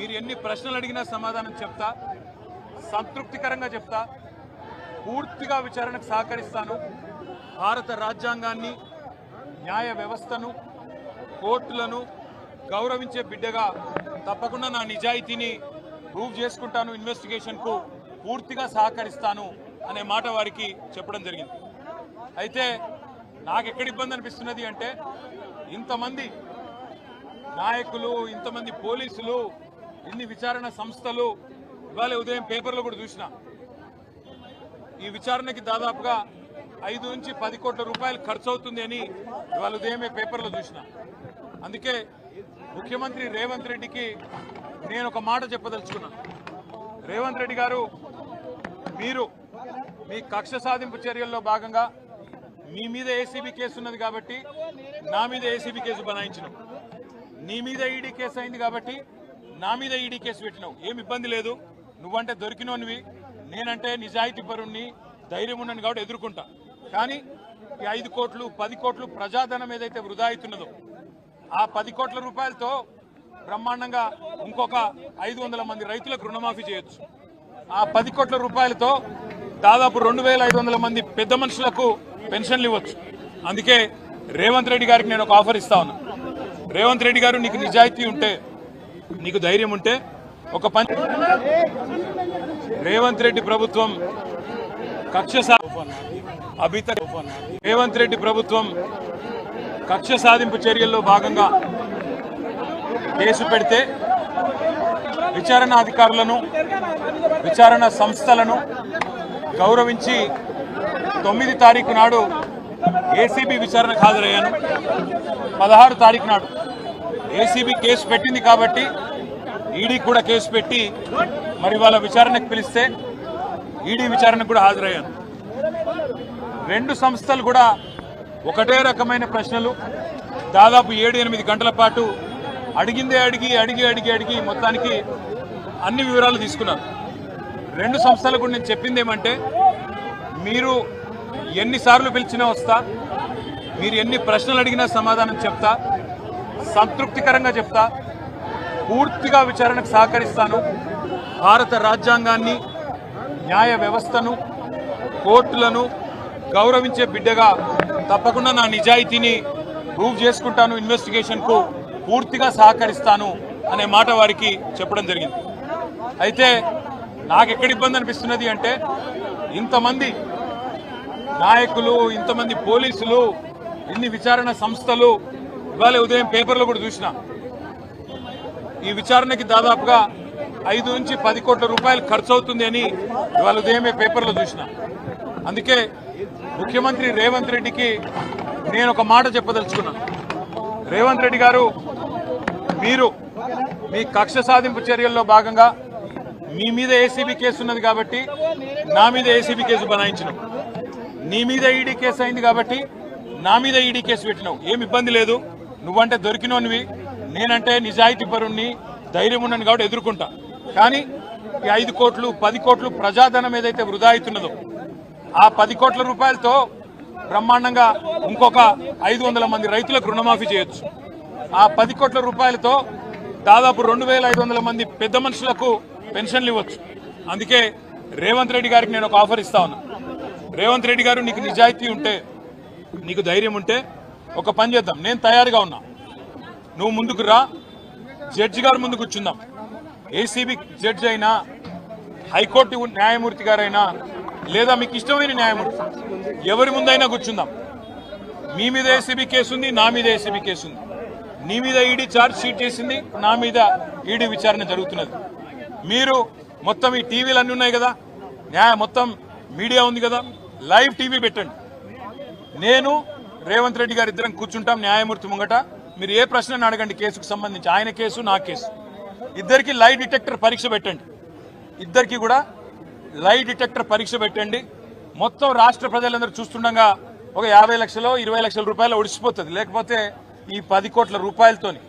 మీరు ఎన్ని ప్రశ్నలు అడిగినా సమాధానం చెప్తా సంతృప్తికరంగా చెప్తా పూర్తిగా విచారణకు సహకరిస్తాను. భారత రాజ్యాంగాన్ని న్యాయ వ్యవస్థను కోర్టులను గౌరవించే బిడ్డగా తప్పకుండా నా నిజాయితీని ప్రూవ్ చేసుకుంటాను ఇన్వెస్టిగేషన్కు పూర్తిగా సహకరిస్తాను అనే మాట వారికి చెప్పడం జరిగింది. అయితే నాకు ఎక్కడ ఇబ్బంది అనిపిస్తున్నది అంటే ఇంతమంది నాయకులు ఇంతమంది పోలీసులు ఇన్ని విచారణ సంస్థలు ఇవాళ ఉదయం పేపర్లో కూడా చూసిన. ఈ విచారణకి దాదాపుగా ఐదు నుంచి పది కోట్ల రూపాయలు ఖర్చు అవుతుంది అని ఇవాళ ఉదయమే పేపర్లో చూసిన. అందుకే ముఖ్యమంత్రి రేవంత్ రెడ్డికి నేను ఒక మాట చెప్పదలుచుకున్నాను రేవంత్ రెడ్డి గారు మీరు మీ కక్ష సాధింపు చర్యల్లో భాగంగా మీ మీద ఏసీబీ కేసు ఉన్నది కాబట్టి నా మీద ఏసీబీ కేసు బనాయించిన. నీ మీద ఈడీ కేసు అయింది కాబట్టి నా మీద ఈడీ కేసు పెట్టినావు. ఏం ఇబ్బంది లేదు. నువ్వంటే దొరికినోనివి. నేనంటే నిజాయితీ పరుణ్ణి ధైర్యం ఉన్నాను కాబట్టి ఎదుర్కొంటా. కానీ ఈ ఐదు కోట్లు పది కోట్లు ప్రజాధనం ఏదైతే వృధా అవుతున్నదో ఆ పది కోట్ల రూపాయలతో బ్రహ్మాండంగా ఇంకొక ఐదు వందల మంది రైతులకు రుణమాఫీ చేయొచ్చు. ఆ పది కోట్ల రూపాయలతో దాదాపు రెండు వేల ఐదు వందల మంది పెద్ద మనుషులకు పెన్షన్లు ఇవ్వచ్చు. అందుకే రేవంత్ రెడ్డి గారికి నేను ఒక ఆఫర్ ఇస్తా ఉన్నా. రేవంత్ రెడ్డి గారు నీకు నిజాయితీ ఉంటే నీకు ధైర్యం ఉంటే ఒక పని రేవంత్ రెడ్డి ప్రభుత్వం కక్ష సా రేవంత్ రెడ్డి ప్రభుత్వం కక్ష సాధింపు చర్యల్లో భాగంగా కేసు పెడితే విచారణ అధికారులను విచారణ సంస్థలను గౌరవించి తొమ్మిది తారీఖు నాడు ఏసీబీ విచారణకు హాజరయ్యాను. పదహారు తారీఖు నాడు ఏసీబీ కేసు పెట్టింది కాబట్టి ఈడీ కూడా కేసు పెట్టి మరి వాళ్ళ విచారణకు పిలిస్తే ఈడీ విచారణకు కూడా హాజరయ్యాను రెండు సంస్థలు కూడా ఒకటే రకమైన ప్రశ్నలు. దాదాపు ఏడు ఎనిమిది గంటల పాటు అడిగిందే అడిగి అడిగి అడిగి అడిగి మొత్తానికి అన్ని వివరాలు తీసుకున్నారు. రెండు సంస్థలకు నేను చెప్పింది ఏమంటే మీరు ఎన్నిసార్లు పిలిచినా వస్తా మీరు ఎన్ని ప్రశ్నలు అడిగినా సమాధానం చెప్తా సంతృప్తికరంగా చెప్తా. పూర్తిగా విచారణకు సహకరిస్తాను. భారత రాజ్యాంగాన్ని న్యాయ వ్యవస్థను కోర్టులను గౌరవించే బిడ్డగా తప్పకుండా నా నిజాయితీని ప్రూవ్ చేసుకుంటాను. ఇన్వెస్టిగేషన్కు పూర్తిగా సహకరిస్తాను అనే మాట వారికి చెప్పడం జరిగింది. అయితే నాకు ఎక్కడ ఇబ్బంది అనిపిస్తున్నది అంటే ఇంతమంది నాయకులు ఇంతమంది పోలీసులు ఇన్ని విచారణ సంస్థలు ఇవాళ ఉదయం పేపర్లో కూడా చూసిన. ఈ విచారణకి దాదాపుగా ఐదు నుంచి పది కోట్ల రూపాయలు ఖర్చు అవుతుంది అని ఇవాళ ఉదయమే పేపర్లో చూసిన. అందుకే ముఖ్యమంత్రి రేవంత్ రెడ్డికి నేను ఒక మాట చెప్పదలుచుకున్నాను. రేవంత్ రెడ్డి గారు మీరు మీ కక్ష సాధింపు చర్యల్లో భాగంగా మీ మీద ఏసీబీ కేసు ఉన్నది కాబట్టి నా మీద ఏసీబీ కేసు బనాయించినాం. నీ మీద ఈడీ కేసు అయింది కాబట్టి నా మీద ఈడీ కేసు పెట్టినావు ఏమి ఇబ్బంది లేదు. నువ్వంటే దొరికినోనివి నేనంటే నిజాయితీ పరుణ్ణి ధైర్యం ఉన్నాను కాబట్టి ఎదుర్కొంటా. కానీ ఈ ఐదు కోట్లు పది కోట్లు ప్రజాధనం ఏదైతే వృధా అవుతున్నదో ఆ పది కోట్ల రూపాయలతో బ్రహ్మాండంగా ఇంకొక ఐదు వందల మంది రైతులకు రుణమాఫీ చేయొచ్చు. ఆ పది కోట్ల రూపాయలతో దాదాపు రెండు వేల ఐదు వందల మంది పెద్ద మనుషులకు పెన్షన్లు ఇవ్వచ్చు. అందుకే రేవంత్ రెడ్డి గారికి నేను ఒక ఆఫర్ ఇస్తా ఉన్నా. రేవంత్ రెడ్డి గారు నీకు నిజాయితీ ఉంటే నీకు ధైర్యం ఉంటే ఒక పని చేద్దాం. నేను తయారుగా ఉన్నా. నువ్వు ముందుకు రా. జడ్జి గారు ముందు కూర్చుందాం. ఏసీబీ జడ్జి అయినా హైకోర్టు న్యాయమూర్తి గారైనా లేదా మీకు ఇష్టమైన న్యాయమూర్తి ఎవరి ముందైనా కూర్చుందాం. మీ మీద ఏసీబీ కేసు ఉంది నా మీద ఏసీబీ కేసు ఉంది. నీ మీద ఈడీ ఛార్జ్ షీట్ చేసింది నా మీద ఈడీ విచారణ జరుగుతున్నది. మీరు మొత్తం ఈ టీవీలు అన్నీ ఉన్నాయి కదా? న్యాయ మొత్తం మీడియా ఉంది కదా? లైవ్ టీవీ పెట్టండి. నేను రేవంత్ రెడ్డి గారు ఇద్దరం కూర్చుంటాం న్యాయమూర్తి ముంగట. మీరు ఏ ప్రశ్న అడగండి కేసుకు సంబంధించి? ఆయన కేసు నా కేసు. ఇద్దరికి లై డిటెక్టర్ పరీక్ష పెట్టండి. ఇద్దరికి కూడా లై డిటెక్టర్ పరీక్ష పెట్టండి. మొత్తం రాష్ట్ర ప్రజలందరూ చూస్తుండగా ఒక యాభై లక్షలు ఇరవై లక్షల రూపాయలు ఒడిసిపోతుంది. లేకపోతే ఈ పది కోట్ల రూపాయలతోని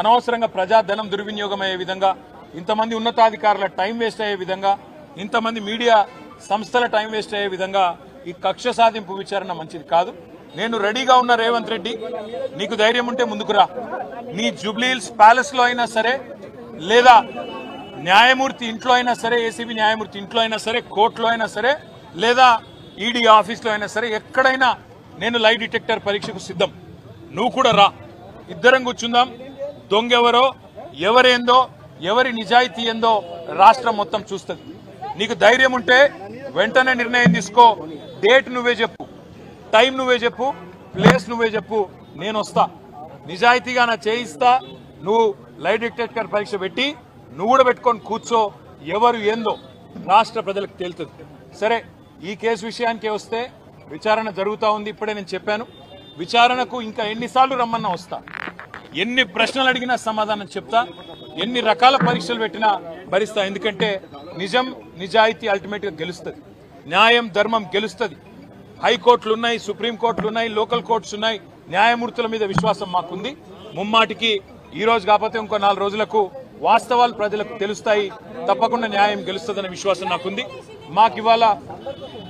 అనవసరంగా ప్రజాధనం దుర్వినియోగం అయ్యే విధంగా ఇంతమంది ఉన్నతాధికారుల టైం వేస్ట్ అయ్యే విధంగా ఇంతమంది మీడియా సంస్థల టైం వేస్ట్ అయ్యే విధంగా ఈ కక్ష సాధింపు విచారణ మంచిది కాదు. నేను రెడీగా ఉన్న రేవంత్ రెడ్డి నీకు ధైర్యం ఉంటే ముందుకురా నీ జూబ్లీహిల్స్ ప్యాలెస్లో అయినా సరే లేదా న్యాయమూర్తి ఇంట్లో అయినా సరే ఏసీబీ న్యాయమూర్తి ఇంట్లో అయినా సరే కోర్టులో అయినా సరే లేదా ఈడీ ఆఫీస్లో అయినా సరే ఎక్కడైనా నేను లై డిటెక్టర్ పరీక్షకు సిద్ధం. నువ్వు కూడా రా. ఇద్దరం కూర్చుందాం. దొంగెవరో ఎవరేందో ఎవరి నిజాయితీ ఏందో రాష్ట్రం మొత్తం చూస్తుంది. నీకు ధైర్యం ఉంటే వెంటనే నిర్ణయం తీసుకో. డేట్ నువ్వే చెప్పు. టైం నువ్వే చెప్పు ప్లేస్ నువ్వే చెప్పు నేను వస్తా. నిజాయితీగా నా చేయిస్తా నువ్వు లైట్ డిటెక్టర్ పరీక్ష పెట్టి నువ్వు కూడా పెట్టుకొని కూర్చో ఎవరు ఏందో రాష్ట్ర ప్రజలకు తేలుతుంది సరే ఈ కేసు విషయానికి వస్తే విచారణ జరుగుతూ ఉంది ఇప్పుడే నేను చెప్పాను. విచారణకు ఇంకా ఎన్నిసార్లు రమ్మన్నా వస్తా. ఎన్ని ప్రశ్నలు అడిగినా సమాధానం చెప్తా ఎన్ని రకాల పరీక్షలు పెట్టినా భరిస్తా. ఎందుకంటే నిజం నిజాయితీ అల్టిమేట్గా గెలుస్తుంది. న్యాయం ధర్మం గెలుస్తుంది. హైకోర్టులు ఉన్నాయి సుప్రీంకోర్టులు ఉన్నాయి లోకల్ కోర్ట్స్ ఉన్నాయి న్యాయమూర్తుల మీద విశ్వాసం మాకుంది. ముమ్మాటికి ఈ రోజు కాకపోతే ఇంకో నాలుగు రోజులకు వాస్తవాలు ప్రజలకు తెలుస్తాయి. తప్పకుండా న్యాయం గెలుస్తుందనే విశ్వాసం నాకుంది. మాకు ఇవాళ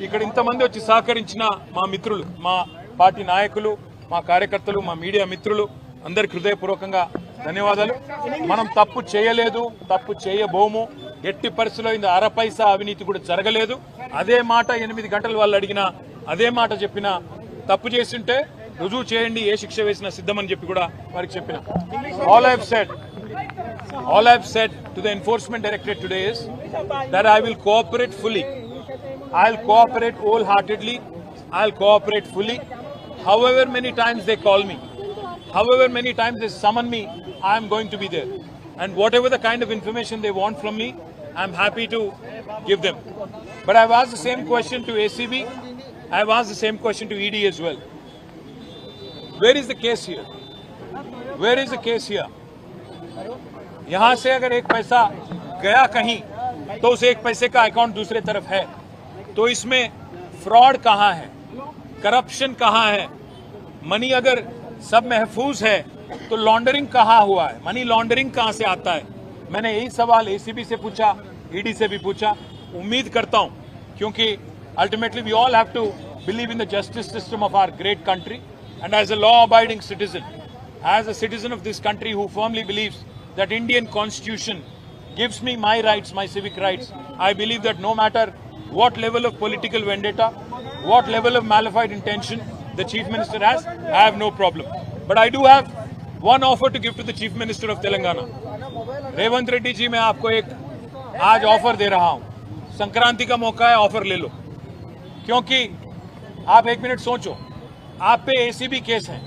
ఇక్కడ ఇంతమంది వచ్చి సహకరించిన మా మిత్రులు మా పార్టీ నాయకులు మా కార్యకర్తలు మా మీడియా మిత్రులు అందరికి హృదయపూర్వకంగా ధన్యవాదాలు. మనం తప్పు చేయలేదు తప్పు చేయబోము. ఎట్టి పరిస్థితిలో ఇది అర పైసా అవినీతి కూడా జరగలేదు. అదే మాట ఎనిమిది గంటలు వాళ్ళు అడిగినా అదే మాట చెప్పిన తప్పు చేస్తుంటే రుజువు చేయండి ఏ శిక్ష వేసినా సిద్ధమని చెప్పి కూడా వారికి చెప్పిన all I've said all I've said to the enforcement directorate today is that I will cooperate fully. I'll cooperate wholeheartedly. I'll cooperate fully. However many times they call me, however many times they summon me, I am going to be there. And whatever the kind of information they want from me, I'm happy to give them. But I've asked the same question to ACB. I've asked the same question to ED as well. Where is the case here? Where is the case here? यहाँ से अगर एक पैसा गया कहीं तो उस एक पैसे का अकाउंट दूसरे तरफ़ है तो इसमें फ्रॉड कहाँ है करप्शन कहाँ है मनी अगर सब महफूज है तो लॉन्डरिंग कहाँ हुआ है मनी लॉन्डरिंग कहाँ से आता है मैंने यही सवाल एसीबी से पूछा ईडी से भी पूछा उम्मीद करता हूँ, क्योंकि Ultimately we all have to believe in the justice system of our great country and as a law abiding citizen as a citizen of this country who firmly believes that Indian constitution gives me my rights, my civic rights, I believe that no matter what level of political vendetta, what level of malified intention the chief minister has, I have no problem. But I do have one offer to give to the chief minister of Telangana. Revanth Reddy ji मैं आपको एक आज offer दे रहा हूं संक्रांति का मौका है offer ले लो क्योंकि आप एक मिनट सोचो, आप पे एसीबी केस है।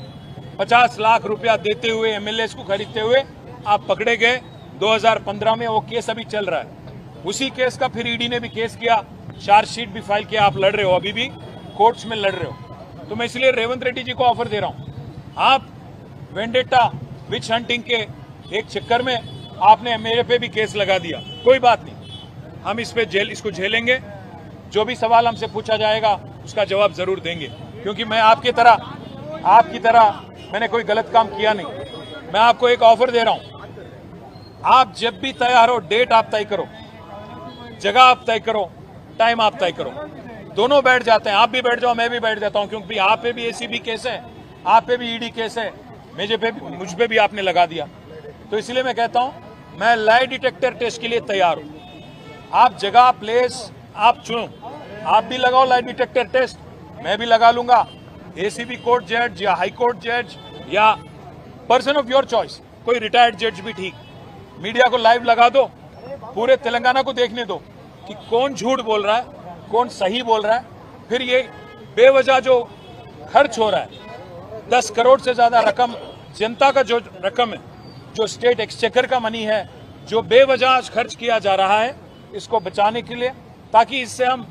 पचास लाख रुपया देते हुए एमएलए को खरीदते हुए आप पकड़े गए। 2015 में वो केस अभी चल रहा है। उसी केस का फिर ईडी ने भी केस किया। चार्जशीट भी फ़ाइल किया। आप लड़ रहे हो अभी भी। कोर्ट्स में लड़ रहे हो। तो मैं इसलिए रेवंत रेड्डी जी को ऑफ़र दे रहा हूँ। आप वेंडेटा, विच हंटिंग के एक चक्कर में आपने मेरे पे भी केस लगा दिया। कोई बात नहीं। हम इस पे जेल, इसको झेलेंगे। जो भी सवाल हमसे पूछा जाएगा, उसका जवाब ज़रूर देंगे। क्योंकि मैं आपकी तरह आपकी तरह मैंने कोई गलत काम किया नहीं। मैं आपको एक ऑफ़र दे रहा हूँ। आप जब भी तैयार हो डेट आप तय करो। जगह आप तय करो। टाइम आप तय करो। दोनों बैठ जाते हैं। आप भी बैठ जाओ, मैं भी बैठ जाता हूँ। क्योंकि आप पे भी एसीबी केस है। आप पे भी ईडी केस है। मुझे पे भी- मुझ पे भी आपने लगा दिया। तो इसलिए मैं कहता हूँ, मैं लाई डिटेक्टर टेस्ट के लिए तैयार हूँ। आप जगह प्लेस आप चुनो। आप भी लगाओ लाई डिटेक्टर टेस्ट मैं भी लगा लूँगा। एसीबी कोर्ट जज या हाई कोर्ट जज या पर्सन ऑफ़ योर चॉइस कोई रिटायर्ड जज भी ठीक। मीडिया को लाइव लगा दो, पूरे तेलंगाना को देखने दो कि कौन झूठ बोल रहा है, कौन सही बोल रहा है। फिर ये बेवजह जो खर्च हो रहा है, दस करोड़ से ज़्यादा रकम, जनता का जो रकम है, जो स्टेट एक्सचेकर का मनी है, जो बेवजह खर्च किया जा रहा है, इसको बचाने के लिए ताकि इससे हम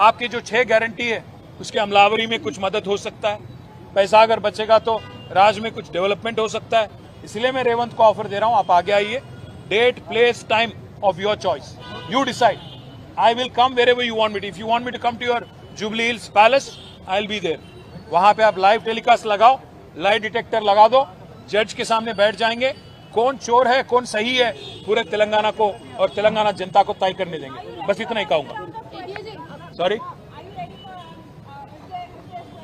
आपकी जो छह गारंटी है, उसके अमलावरी में कुछ मदद हो सकता है। पैसा अगर बचेगा तो राज्य में कुछ डेवलपमेंट हो सकता है। इसलिए मैं रेवंत को ऑफ़र दे रहा हूँ, आप आगे आइए। Date place time of your choice you decide I will come wherever you want meet if you want me to come to your Jubilee Hills palace I will be there वहाँ पे आप live telecast लगाओ live detector लगा दो जज के सामने बैठ जाएँगे। कौन चोर है, कौन सही है, पूरे तेलंगाना को और तेलंगाना जनता को तय करने देंगे। बस इतना ही कहूँगा। सॉरी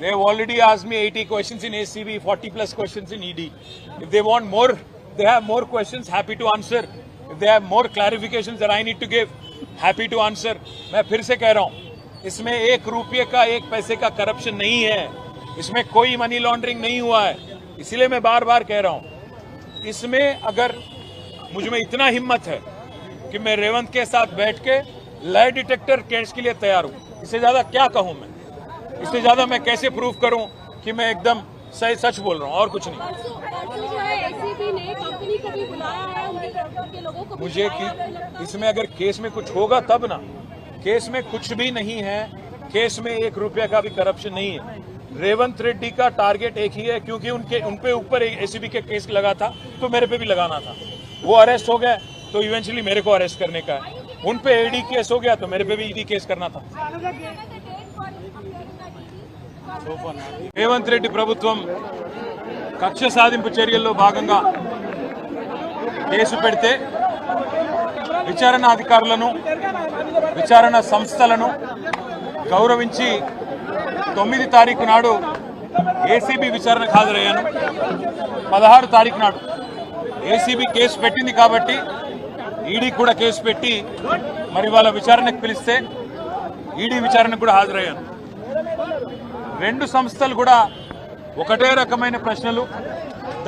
दे ऑलरेडी आज me eighty question in a forty plus question in ED if they want more they have more question happy to answer if they have more clarification I need to give happy to answer मैं फिर से कह रहा हूँ, इसमें एक रुपये का, एक पैसे का करप्शन नहीं है। इसमें कोई मनी लॉन्ड्रिंग नहीं हुआ है। इसलिए मैं बार बार कह रहा हूँ इसमें अगर मुझमें इतना हिम्मत है कि मैं रेवंत के साथ बैठ के लय डिटेक्टर केस के लिए तैयार हूँ इससे ज़्यादा क्या कहूँ मैं? इससे ज़्यादा मैं कैसे प्रूव करूँ कि मैं एकदम सही सच बोल रहा हूँ? और कुछ नहीं। मुझे कि इसमें अगर केस में कुछ होगा तब ना। केस में कुछ भी नहीं है। केस में एक रुपया का भी करप्शन नहीं है। रेवंत रेड्डी का टारगेट एक ही है क्योंकि उनके उनपे ऊपर एसीबी के केस लगा था तो मेरे पे भी लगाना था वो अरेस्ट हो गए तो इवेंचुअली मेरे को अरेस्ट करने का है उन पे ईडी केस हो गया तो मेरे पे भी ईडी केस करना था రేవంత్ రెడ్డి ప్రభుత్వం కక్ష సాధింపు చర్యల్లో భాగంగా కేసు పెడితే విచారణ అధికారులను విచారణ సంస్థలను గౌరవించి తొమ్మిది తారీఖు నాడు ఏసీబీ విచారణకు హాజరయ్యాను. పదహారు తారీఖు నాడు ఏసీబీ కేసు పెట్టింది కాబట్టి ఈడీ కూడా కేసు పెట్టి మరి వాళ్ళ విచారణకు పిలిస్తే ఈడీ విచారణకు కూడా హాజరయ్యాను. రెండు సంస్థలు కూడా ఒకటే రకమైన ప్రశ్నలు.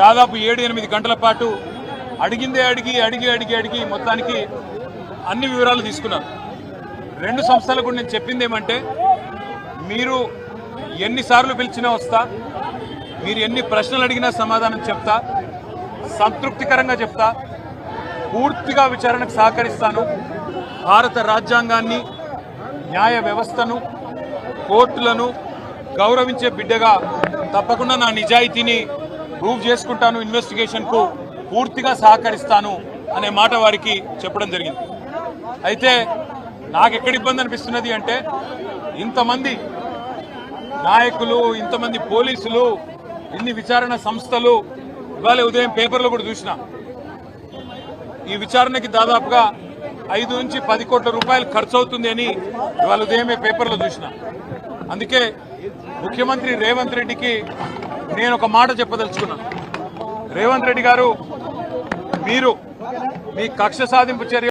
దాదాపు ఏడు ఎనిమిది గంటల పాటు అడిగిందే అడిగి అడిగి అడిగి అడిగి మొత్తానికి అన్ని వివరాలు తీసుకున్నారు. రెండు సంస్థలకు కూడా నేను చెప్పింది ఏమంటే మీరు ఎన్నిసార్లు పిలిచినా వస్తా. మీరు ఎన్ని ప్రశ్నలు అడిగినా సమాధానం చెప్తా. సంతృప్తికరంగా చెప్తా. పూర్తిగా విచారణకు సహకరిస్తాను. భారత రాజ్యాంగాన్ని న్యాయ వ్యవస్థను కోర్టులను గౌరవించే బిడ్డగా తప్పకుండా నా నిజాయితీని ప్రూవ్ చేసుకుంటాను. ఇన్వెస్టిగేషన్కు పూర్తిగా సహకరిస్తాను అనే మాట వారికి చెప్పడం జరిగింది. అయితే నాకు ఎక్కడ ఇబ్బంది అనిపిస్తున్నది అంటే ఇంతమంది నాయకులు ఇంతమంది పోలీసులు ఇన్ని విచారణ సంస్థలు ఇవాళ ఉదయం పేపర్లో కూడా చూసిన. ఈ విచారణకి దాదాపుగా ఐదు నుంచి పది కోట్ల రూపాయలు ఖర్చు అవుతుంది అని ఇవాళ ఉదయమే పేపర్లో చూసిన. అందుకే ముఖ్యమంత్రి రేవంత్ రెడ్డికి నేను ఒక మాట చెప్పదలుచుకున్నాను రేవంత్ రెడ్డి గారు మీరు మీ కక్ష సాధింపు చర్య